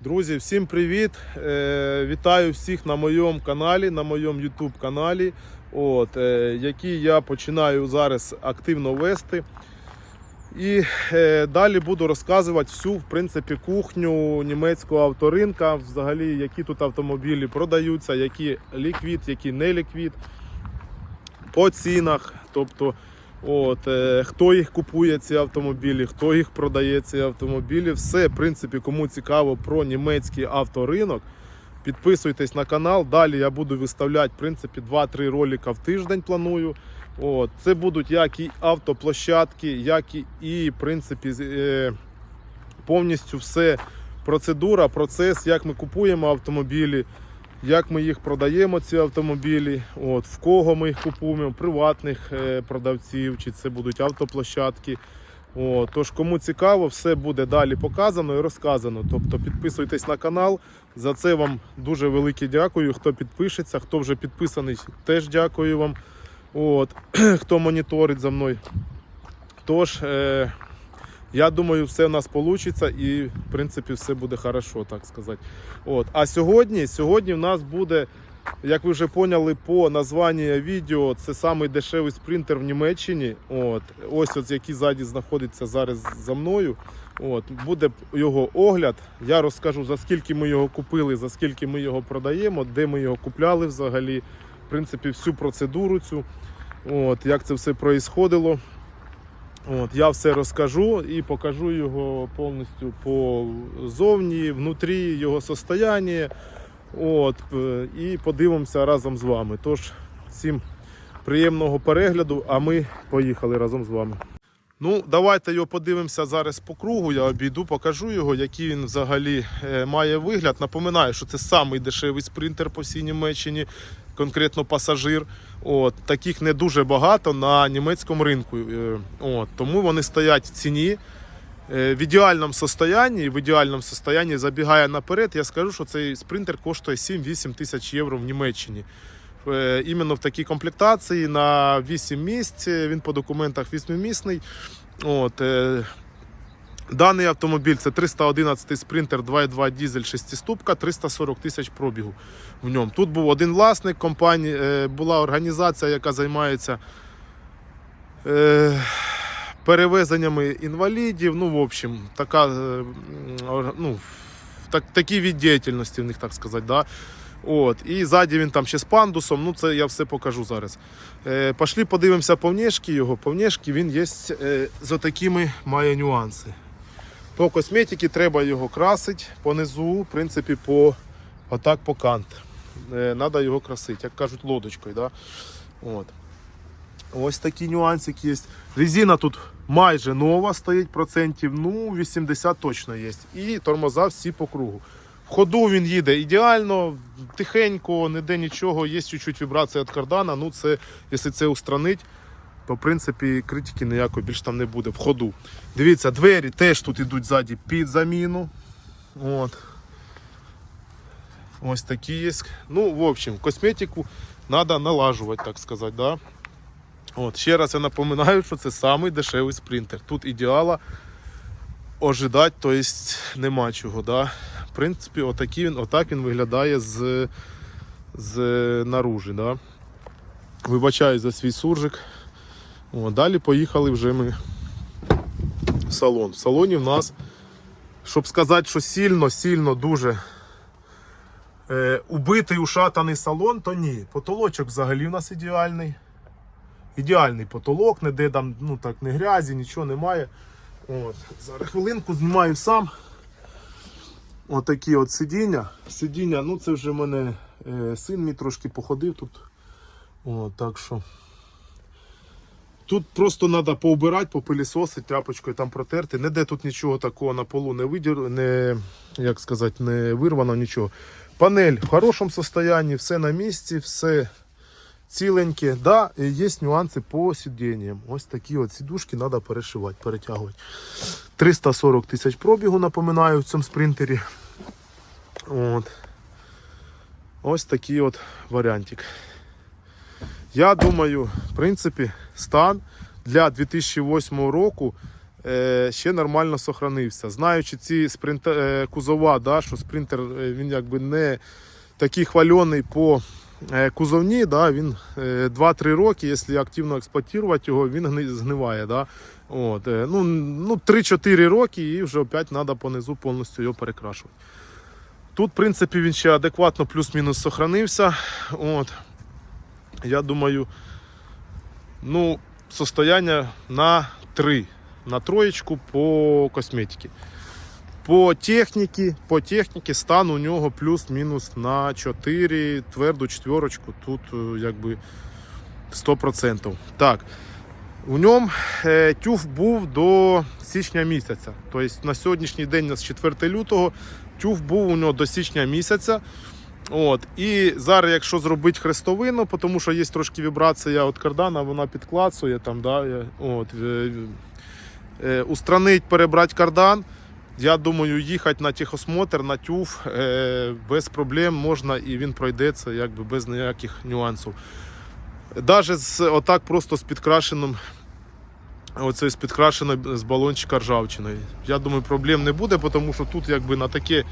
Друзі, всім привіт! Е, вітаю всіх на моєму каналі, на моєму YouTube каналі, от, е, який я починаю зараз активно вести. І е, далі буду розказувати всю в принципі, кухню німецького авторинка, взагалі, які тут автомобілі продаються, які ліквід, які не ліквід, по цінах. Тобто, От, е, хто їх купує, ці автомобілі, хто їх продає, ці автомобілі. Все, в принципі, кому цікаво про німецький авторинок. Підписуйтесь на канал. Далі я буду виставляти в принципі 2-3 ролика в тиждень. Планую. От, це будуть як і автоплощадки, як і, в принципі, е, повністю все процедура, процес, як ми купуємо автомобілі, як ми їх продаємо, ці автомобілі, от, в кого ми їх купуємо, приватних е, продавців, чи це будуть автоплощадки. От, тож, кому цікаво, все буде далі показано і розказано. Тобто підписуйтесь на канал. За це вам дуже велике дякую. Хто підпишеться, хто вже підписаний, теж дякую вам. От, хто моніторить за мною. Тож, е, я думаю, все в нас вийде і, в принципі, все буде хорошо, так сказати. От. А сьогодні, сьогодні в нас буде, як ви вже поняли по названню відео, це самий дешевий спринтер в Німеччині. От. Ось от, який ззаді знаходиться зараз за мною. От. Буде його огляд. Я розкажу, за скільки ми його купили, за скільки ми його продаємо, де ми його купляли взагалі. В принципі, всю процедуру цю. От, як це все проїсходило. От, я все розкажу і покажу його повністю по зовні, внутрі, його состояння. От, е, і подивимося разом з вами. Тож, всім приємного перегляду, а ми поїхали разом з вами. Ну, давайте його подивимося зараз по кругу. Я обійду, покажу його, який він взагалі е, має вигляд. Напоминаю, що це самий дешевий спринтер по всій Німеччині, конкретно пасажир. От, таких не дуже багато на німецькому ринку. Е, От, тому вони стоять в ціні. Е, В ідеальному состоянні, в ідеальному состоянні забігає наперед, я скажу, що цей спринтер коштує 7-8 тисяч євро в Німеччині. Е, Іменно в такій комплектації на 8 місць. Він по документах 8-місний. От, Даний автомобіль це 311 спринтер 2.2 дізель 6-ступка, 340 тисяч пробігу в ньому. Тут був один власник компанії, е, була організація, яка займається е, перевезеннями інвалідів. Ну, в общем, така, е, ну, так, такі від діяльності в них, так сказати. Да? От. І ззаді він там ще з пандусом, ну це я все покажу зараз. Е, пошли подивимося по внешки його. По внешки він є е, з отакими має нюанси. По косметиці треба його красити понизу, в принципі, по отак по кант. Надо його красити, як кажуть, лодочкою. Да? От. Ось такі нюансики є. Резина тут майже нова, стоїть процентів, ну 80 точно є. І тормоза всі по кругу. В ходу він їде ідеально, тихенько, ніде нічого, є чуть-чуть вібрація від кардана. Ну це, якщо це устранить, то в принципі критики ніякої більш там не буде в ходу. Дивіться, двері теж тут йдуть ззаді під заміну. От. Ось такі є. Ну, в общем, косметику треба налажувати, так сказати. Да? От, ще раз я напоминаю, що це самий дешевий спринтер. Тут ідеала ожидати, то есть нема чого. Да? В принципі, отакий він, отак він виглядає з, з наружі. Да? Вибачаю за свій суржик. О, далі поїхали вже ми в салон. В салоні в нас, щоб сказати, що сильно, сильно дуже е, убитий, ушатаний салон, то ні. Потолочок взагалі в нас ідеальний. Ідеальний потолок, ніде там ну, так, не грязі, нічого немає. От. Зараз хвилинку знімаю сам. Отакі от сидіння. Сидіння, ну це вже в мене е, син мій трошки походив тут. О, так що. Тут просто треба поубирати, попилісосити, тряпочкою там протерти. Ніде тут нічого такого на полу не видір... не, як сказати, не вирвано нічого. Панель в хорошому стані, все на місці, все ціленьке. Да, є нюанси по сидінням. Ось такі от сідушки треба перешивати, перетягувати. 340 тисяч пробігу, напоминаю, в цьому спринтері. От. Ось такий от варіантик. Я думаю, в принципі, стан для 2008 року е, ще нормально сохранився. Знаючи ці спринт, е, кузова, да, що спринтер е, він якби не такий хвальоний по е, кузовні, да, він е, 2-3 роки, якщо активно експлуатувати його, він згниває. Да. От, ну, ну, 3-4 роки і вже опять треба понизу повністю його перекрашувати. Тут, в принципі, він ще адекватно плюс-мінус сохранився. От. Я думаю, ну, состояння на 3. На троєчку по косметиці. По техніці, по техніці стан у нього плюс-мінус на 4, тверду четверочку. Тут е, якби 100%. Так. У ньому е, тюф був до січня місяця. Тобто на сьогоднішній день, у нас 4 лютого, тюф був у нього до січня місяця. От. І зараз, якщо зробити хрестовину, тому що є трошки вібрація від кардана, вона підклацує там, да, от, е, е, устранить, перебрати кардан. Я думаю, їхати на техосмотр, на тюф е, без проблем можна і він пройдеться якби без ніяких нюансів. Навіть отак просто з підкрашеним, оце з підкрашеною з балончика ржавчиною. Я думаю, проблем не буде, тому що тут якби на такі, е,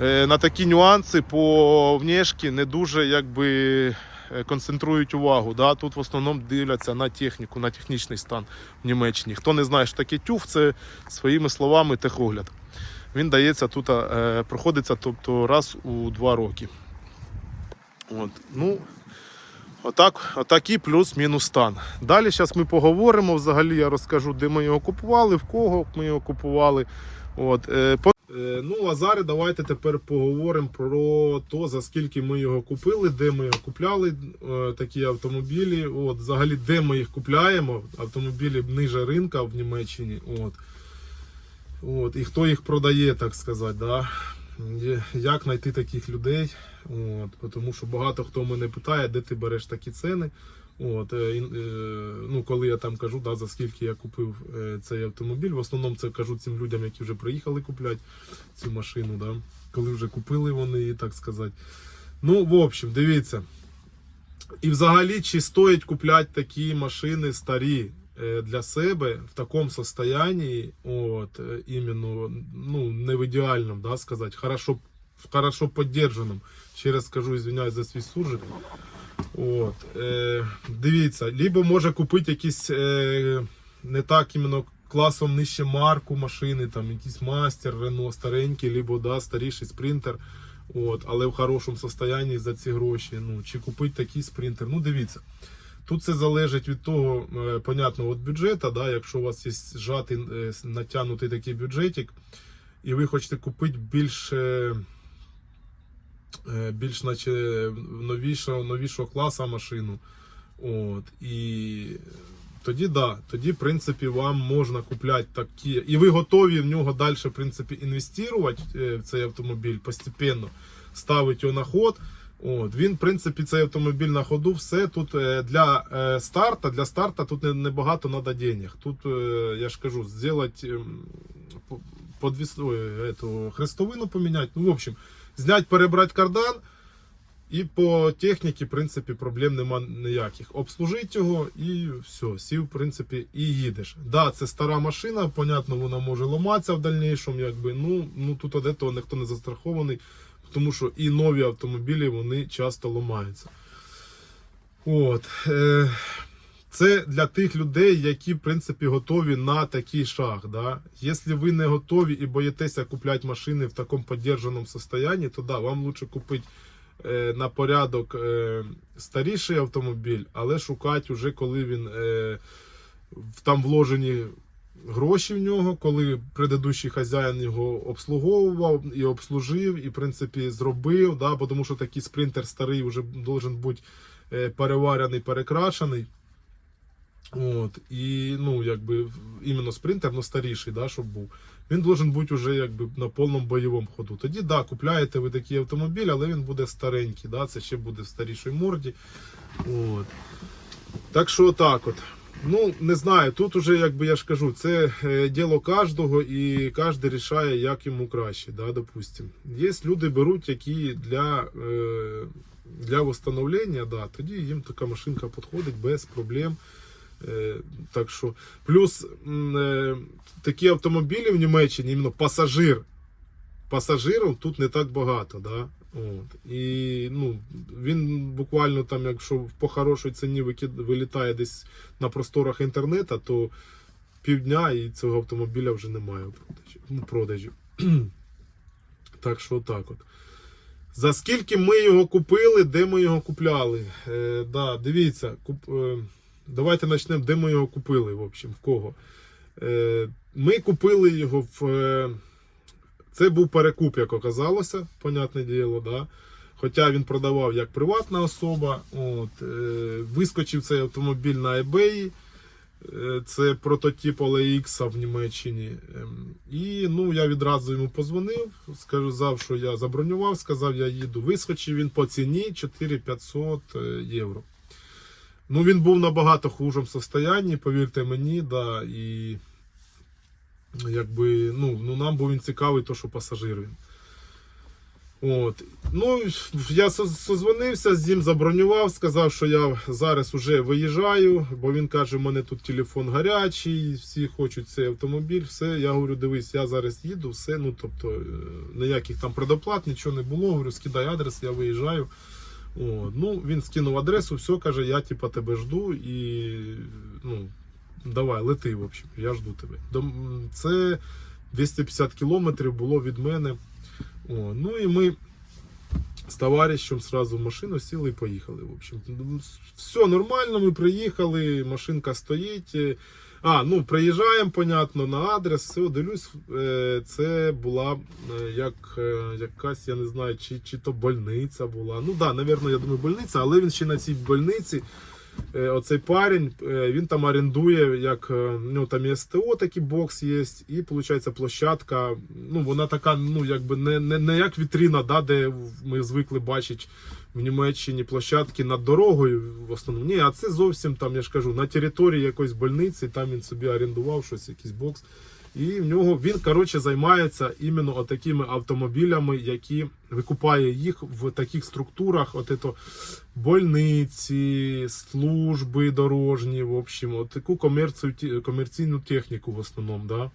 на такі нюанси по внешки не дуже якби е, концентрують увагу. Да? Тут в основному дивляться на техніку, на технічний стан в Німеччині. Хто не знає, що таке тюф, це своїми словами техогляд. Він дається тут, е, проходиться тобто, раз у два роки. От. Ну, Отак, отакий плюс-мінус стан. Далі зараз ми поговоримо. Взагалі я розкажу, де ми його купували, в кого ми його купували. От, е, е, ну, а зараз давайте тепер поговоримо про те, за скільки ми його купили, де ми його купляли, е, такі автомобілі. От, взагалі, де ми їх купляємо. Автомобілі ниже ринка в Німеччині. От. От, і хто їх продає, так сказати. Да? Як знайти таких людей? От, тому що багато хто мене питає, де ти береш такі ціни. От, е, е, ну, коли я там кажу, да, за скільки я купив е, цей автомобіль, в основному це кажу цим людям, які вже приїхали купляти цю машину, да, коли вже купили вони її, так сказати. Ну, в общем, дивіться. І взагалі, чи стоїть купляти такі машини старі для себе в такому состоянии, от, іменно, ну, не в ідеальному, да, сказати, хорошо, хорошо поддержаному. Ще раз скажу, извиняюсь за свій суржик. От, е, дивіться, либо може купити якісь е, не так іменно класом нижче марку машини, там якийсь мастер, Рено старенький, либо да, старіший спринтер. От, але в хорошому состоянні за ці гроші. Ну, чи купити такий спринтер. Ну, дивіться. Тут це залежить від того, е, понятно, від бюджету. Да, якщо у вас є зжатий, е, натягнутий такий бюджетик, і ви хочете купити більш, е, е, більш наче новішого, новішого класу машину. От, і тоді да, тоді, в принципі, вам можна купляти такі. І ви готові в нього далі, в принципі, інвестувати е, в цей автомобіль постепенно, ставити його на ход. От, він, в принципі, цей автомобіль на ходу, все тут е, для е, старта, для старта тут не- небагато треба денег. Тут, е, я ж кажу, зробити ем, подвіс, хрестовину поміняти. Ну, в общем, зняти, перебрати кардан. І по техніці, в принципі, проблем нема ніяких. Обслужити його і все, сів, в принципі, і їдеш. Да, це стара машина, понятно, вона може ламатися в дальнішому, якби. Ну, ну тут от этого ніхто не застрахований, тому що і нові автомобілі вони часто ламаються. От. Е, це для тих людей, які в принципі готові на такий шаг. Да? Якщо ви не готові і боїтеся купляти машини в такому підтриманому стані, то да, вам краще купити е, на порядок е, старіший автомобіль, але шукати вже коли він е, там вложені гроші в нього, коли предыдущий хазяїн його обслуговував і обслужив, і в принципі зробив. Да, тому що такий спринтер старий вже должен бути е, переварений, перекрашений. От, і ну, якби іменно спринтер, ну старіший, да, щоб був. Він должен бути вже якби на повному бойовому ходу. Тоді да, купляєте ви такий автомобіль, але він буде старенький, да, це ще буде в старішій морді. От. Так що так от. Ну, не знаю, тут уже, якби я ж кажу, це е, діло кожного і кожен рішає, як йому краще, да, допустим. Є люди беруть, які для, е, для встановлення, да, тоді їм така машинка підходить без проблем. Е, так що, плюс е, такі автомобілі в Німеччині, іменно пасажир. Пасажирів тут не так багато. Да? От. І ну, він буквально там, якщо по хорошій ціні вилітає десь на просторах інтернету, то півдня і цього автомобіля вже немає у продажі. Ну, так що так от. За скільки ми його купили, де ми його купляли? Е, да, дивіться, куп, е, давайте почнемо, де ми його купили, в общем, в кого. Е, ми купили його в. Е, це був перекуп, як оказалося, понятне діло, да. Хоча він продавав як приватна особа. От, е, вискочив цей автомобіль на eBay. Це прототип OLX в Німеччині. Ем, І ну, я відразу йому позвонив, сказав, що я забронював, сказав, я їду. Вискочив він по ціні 4500 е, євро. Ну, він був набагато хужому состоянні, повірте мені, да, і якби, ну, ну, нам був він цікавий, то, що пасажир він. От. Ну, я созвонився з ним, забронював, сказав, що я зараз вже виїжджаю, бо він каже, у мене тут телефон гарячий, всі хочуть цей автомобіль, все. Я говорю, дивись, я зараз їду, все. Ну, тобто, е, ніяких там предоплат, нічого не було. Говорю, скидай адрес, я виїжджаю. От. Ну, він скинув адресу, все, каже, я типа тебе жду і ну, давай, лети, в общем, я жду тебе. Це 250 кілометрів було від мене. О, ну і ми з товаришем сразу в машину сіли і поїхали. В общем, все нормально, ми приїхали, машинка стоїть. А, ну приїжджаємо, понятно, на адрес, все, дивлюсь, е, це була е, як е, якась, я не знаю, чи, чи то больниця була. Ну так, да, напевно, я думаю, больниця, але він ще на цій больниці. Оцей парень, він там орендує, як ну там є СТО, такий бокс є, і виходить площадка. Ну вона така, ну якби не, не, не як вітрина, да, де ми звикли бачити в Німеччині площадки над дорогою в основному. Ні, а це зовсім там, я ж кажу, на території якоїсь больниці, там він собі орендував щось, якийсь бокс. І в нього він коротше займається іменно отакими автомобілями, які викупає їх в таких структурах, от ето больниці, служби дорожні, в общем, от таку комерцію, комерційну техніку в основному. Да?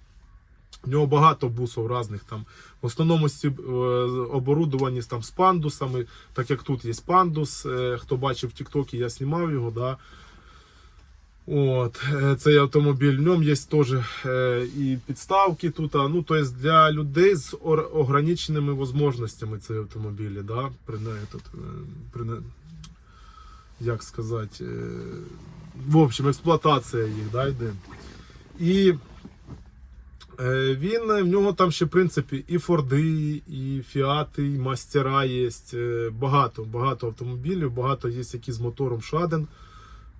У нього багато бусів різних там. В основному е, оборудовані там з пандусами, так як тут є пандус. е, Хто бачив в Тіктокі, я знімав його. Да? От, е, цей автомобіль. В ньому є теж і підставки тут. Ну, тобто для людей з ограниченими можливостями цей автомобілі. Да? Тут, при, як сказати, в общем, експлуатація їх да, йде. І він, в нього там ще, в принципі, і Форди, і Фіати, і мастера є. е, Багато, багато автомобілів, багато є які з мотором Шаден.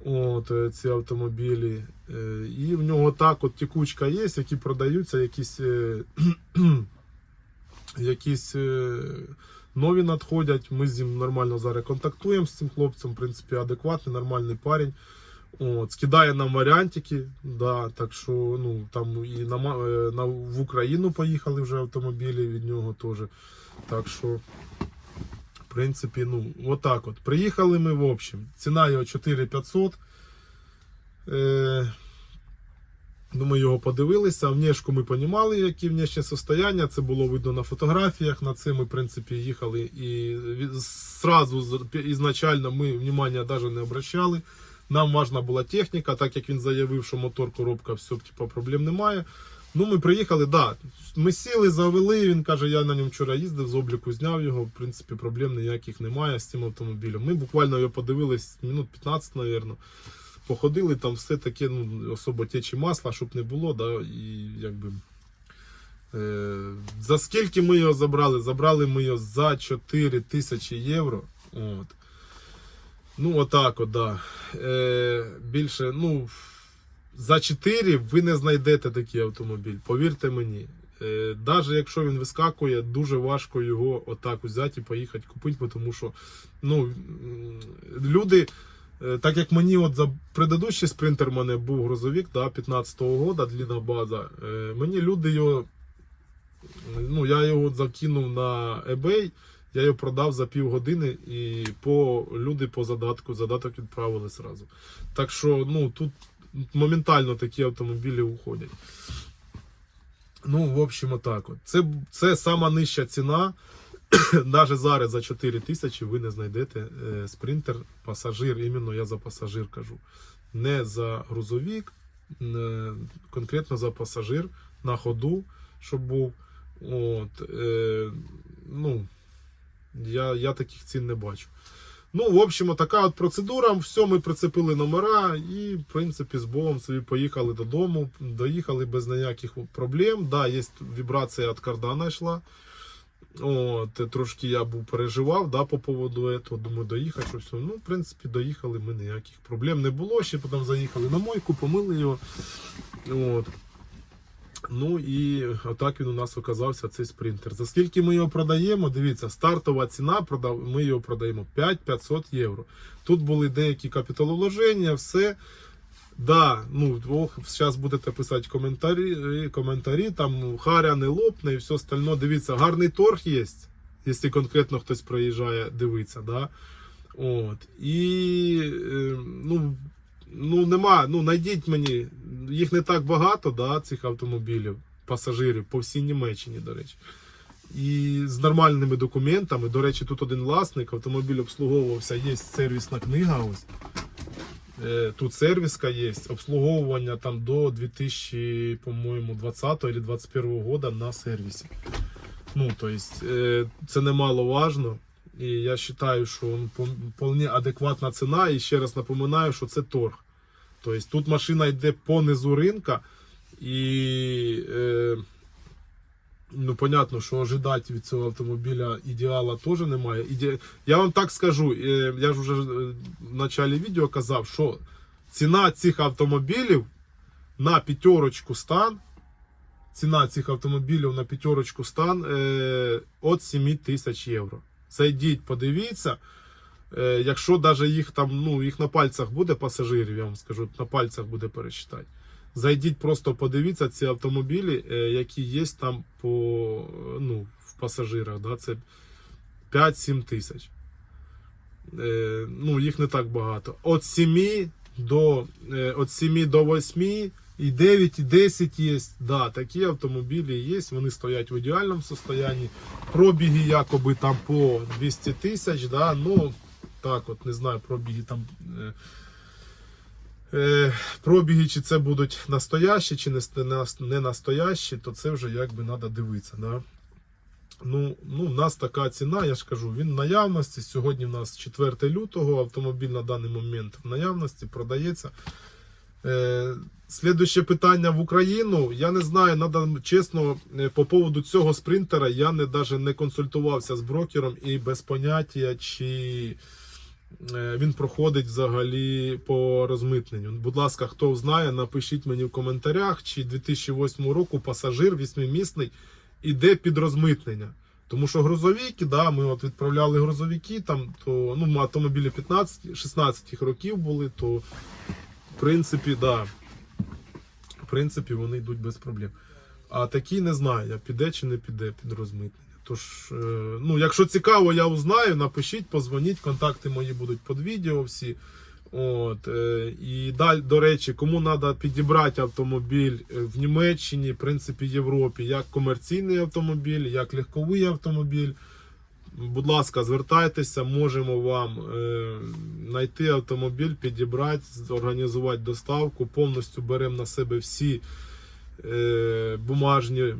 От е, ці автомобілі. Е, І в нього так от текучка є, які продаються, якісь, е, якісь е, нові надходять. Ми з ним нормально зараз контактуємо з цим хлопцем. В принципі, адекватний, нормальний парень. От, скидає нам варіантики. Да, так що ну, там і на, е, на, в Україну поїхали вже автомобілі від нього теж. Так що, в принципі, ну, отак от. Приїхали ми в общем. Ціна його 4500. Е, ну, ми його подивилися. Внешку ми розуміли, які внешнє состояння. Це було видно на фотографіях. На це ми, в принципі, їхали і зразу ізначально ми внимання навіть не обращали. Нам важна була техніка, так як він заявив, що мотор, коробка, все, типу, проблем немає. Ну, ми приїхали, да. Ми сіли, завели. Він каже, я на ньому вчора їздив, з обліку зняв його. В принципі, проблем ніяких немає з цим автомобілем. Ми буквально його подивились минут 15, мабуть. Походили, там все таке, ну, особо течі масла, щоб не було, да, і якби. Е, за скільки ми його забрали? Забрали ми його за 4 тисячі євро. От. Ну, отак, от, да. Е, більше, ну, за 4 ви не знайдете такий автомобіль, повірте мені. Е, Навіть якщо він вискакує, дуже важко його отак взяти і поїхати купити, тому що ну, люди, е, так як мені от за предыдущий спринтер мене був грузовик да, 15-го года, длінна база, е, мені люди його, ну, я його закинув на eBay, я його продав за півгодини і по, люди по задатку, задаток відправили зразу. Так що ну, тут моментально такі автомобілі уходять. Ну, в общем, отак от. Це, це сама нижча ціна. Навіть зараз за 4 тисячі ви не знайдете е, спринтер, пасажир, іменно я за пасажир кажу. Не за грузовік, не, конкретно за пасажир на ходу, щоб був. От, е, ну, я, я таких цін не бачу. Ну, в общем, така от процедура. Все, ми прицепили номера і, в принципі, з Богом собі поїхали додому. Доїхали без ніяких проблем. Да, є вібрація від кардана йшла. От, трошки я був переживав да, по поводу цього. Думаю, доїхати, що все. Ну, в принципі, доїхали ми ніяких проблем не було. Ще потім заїхали на мойку, помили його. От. Ну і отак він у нас оказався цей спринтер. За скільки ми його продаємо? Дивіться, стартова ціна, продав- ми його продаємо 5500 євро. Тут були деякі капіталовложення, все. Да, ну, ох, зараз будете писати коментарі, коментарі, там харя не лопне і все остальне. Дивіться, гарний торг є, якщо конкретно хтось приїжджає дивитися. Да? От. І е, ну, ну нема, ну знайдіть мені, їх не так багато, да, цих автомобілів, пасажирів по всій Німеччині, до речі. І з нормальними документами. До речі, тут один власник, автомобіль обслуговувався, є сервісна книга. ось. Е, Тут сервіска є, обслуговування там до 2000, по-моєму, 20 или 21 года на сервісі. Ну, то есть, е, це немаловажно. І я вважаю, що вполне адекватна ціна. І ще раз напоминаю, що це торг. Тобто тут машина йде по низу ринка, і е, ну, понятно, що ожидати від цього автомобіля ідеала теж немає. Іде... Я вам так скажу, е, я ж вже е, в началі відео казав, що ціна цих автомобілів на п'ятерочку стан. Ціна цих автомобілів на п'ятерочку стан е, від 7 тисяч євро. Зайдіть, подивіться. Е, якщо навіть їх там, ну, їх на пальцях буде пасажирів, я вам скажу, на пальцях буде пересчитати. Зайдіть, просто подивіться ці автомобілі, е, які є там по, ну, в пасажирах. Да? Це 5-7 тисяч. Е, ну, їх не так багато. От 7 до, от 7 до 8 і 9, і 10 є. Да, такі автомобілі є. Вони стоять в ідеальному стані. Пробіги якоби там по 200 тисяч. Да? Ну, так от, не знаю, пробіги там. Е, е, пробіги, чи це будуть настоящі, чи не, настоящі, то це вже якби треба дивитися. Да? Ну, ну, у нас така ціна, я ж кажу, він в наявності. Сьогодні в нас 4 лютого, автомобіль на даний момент в наявності продається. Е, Слідуще питання в Україну. Я не знаю, надо чесно, е, по поводу цього спринтера я не даже не консультувався з брокером і без поняття, чи е, він проходить взагалі по розмитненню. Будь ласка, хто знає, напишіть мені в коментарях, чи 2008 року пасажир вісьмимісний іде під розмитнення. Тому що грузовики, да, ми от відправляли грузовики, там, то ну, автомобілі 15-16 років були, то в принципі, да, в принципі, вони йдуть без проблем. А такі не знаю, піде чи не піде під розмитнення. Тож, е, ну, якщо цікаво, я узнаю, напишіть, позвоніть, контакти мої будуть під відео всі. От, е, і далі, до речі, кому треба підібрати автомобіль е, в Німеччині, в принципі, Європі, як комерційний автомобіль, як легковий автомобіль. Будь ласка, звертайтеся, можемо вам е, знайти автомобіль, підібрати, організувати доставку. Повністю беремо на себе всі е, бумажні,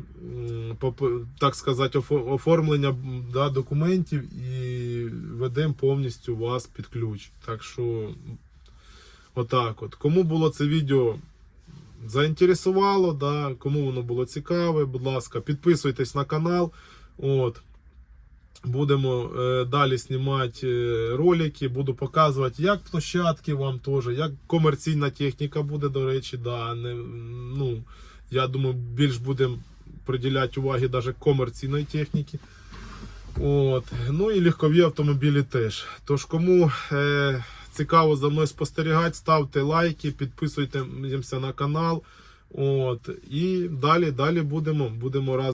так сказати, оформлення да, документів і ведемо повністю вас під ключ. Так що, отак от. Кому було це відео заінтересувало, да, кому воно було цікаве, будь ласка, підписуйтесь на канал. От. Будемо е, далі знімати е, ролики, буду показувати, як площадки вам теж, як комерційна техніка буде, до речі, да, не, ну, я думаю, більш будемо приділяти уваги навіть комерційної техніки. От. Ну і легкові автомобілі теж. Тож, кому е, цікаво за мною спостерігати, ставте лайки, підписуйтеся на канал. От. І далі, далі будемо, будемо разом.